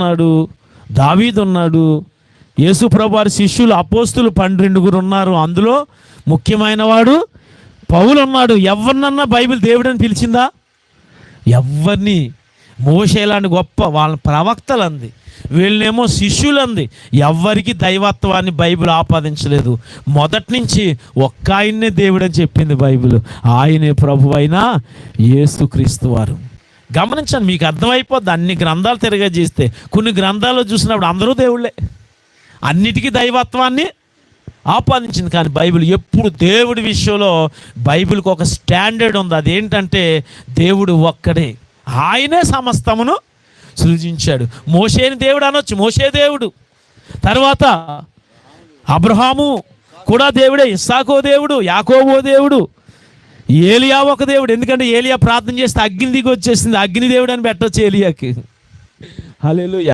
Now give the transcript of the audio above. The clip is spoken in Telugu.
ఉన్నాడు దావీదు ఉన్నాడు యేసుప్రభు వారి శిష్యులు అపోస్తులు పన్నెండుగురు ఉన్నారు. అందులో ముఖ్యమైన వాడు పౌలు ఉన్నాడు. ఎవరినన్నా బైబిల్ దేవుడని పిలిచిందా? ఎవరిని? మోసేలాంటి గొప్ప వాళ్ళ ప్రవక్తలు అంది వీళ్ళనేమో శిష్యులు అంది ఎవ్వరికి దైవత్వాన్ని బైబిల్ ఆపాదించలేదు. మొదటి నుంచి ఒక్క ఆయన్నే దేవుడని చెప్పింది బైబిల్. ఆయనే ప్రభు అయినా యేసుక్రీస్తు వారు. గమనించండి మీకు అర్థమైపోద్ది. అన్ని గ్రంథాలు తిరగా కొన్ని గ్రంథాలు చూసినప్పుడు అందరూ దేవుళ్ళే. అన్నిటికీ దైవత్వాన్ని ఆపాదించింది. కానీ బైబిల్ ఎప్పుడు దేవుడి విషయంలో బైబిల్కి ఒక స్టాండర్డ్ ఉంది. అదేంటంటే దేవుడు ఒక్కడే. ఆయనే సమస్తమును సృజించాడు. మోసేని దేవుడు అనొచ్చు. మోసే దేవుడు. తర్వాత అబ్రహాము కూడా దేవుడే. ఇస్సాకో దేవుడు. యాకోబో దేవుడు. ఏలియా ఒక దేవుడు. ఎందుకంటే ఏలియా ప్రార్థన చేస్తే అగ్ని దిగి వచ్చేసింది. అగ్ని దేవుడు అని పెట్టొచ్చు ఏలియాకి. హల్లెలూయా.